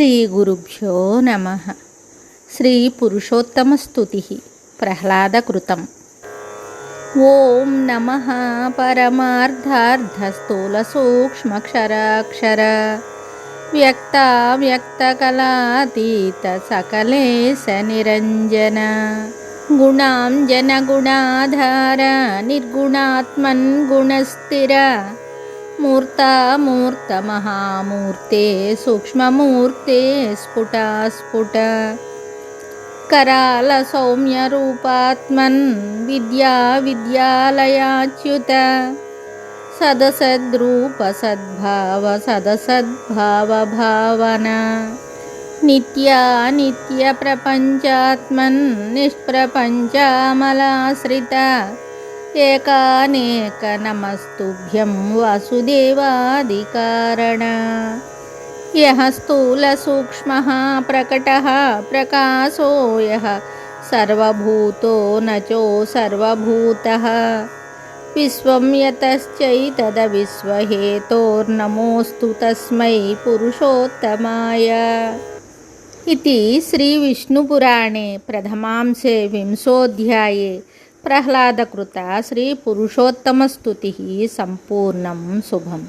శ్రీ గురుభ్యో నమ. శ్రీ పురుషోత్తమ పురుషోత్తమస్తుతి ప్రహ్లాదకృతం. ఓం నమ పరమార్థార్థస్థూలసూక్ష్మక్షరాక్షర. వ్యక్తావ్యక్తకలాతీత సకలేశ నిరంజన గుణాంజనగుణాధార నిర్గుణాత్మన్ గుణస్థిర मूर्तामूर्तमहामूर्ते सूक्ष्ममूर्ते स्फुटा स्फुट करालसौम्यरूपात्मन् विद्या विद्यालयाच्युत सदसद्रूपसद्भाव सदसद्भावभावना नित्या नित्यप्रपञ्चात्मन् निष्प्रपञ्चामलाश्रिता एकानेक नमस्तुभ्यं वासुदेवादिकारण। यः स्थूलसूक्ष्मः प्रकटः, प्रकाशो यः सर्वभूतो न चो सर्वभूतः। विश्वं यतश्चैतदविश्वहेतोर्नमोऽस्तु तस्मै पुरुषोत्तमाय। इति श्रीविष्णुपुराणे प्रथमांसे विंशोऽध्याये प्रह्लादकृता श्रीपुरुषोत्तमस्तुतिः सम्पूर्णं शुभम्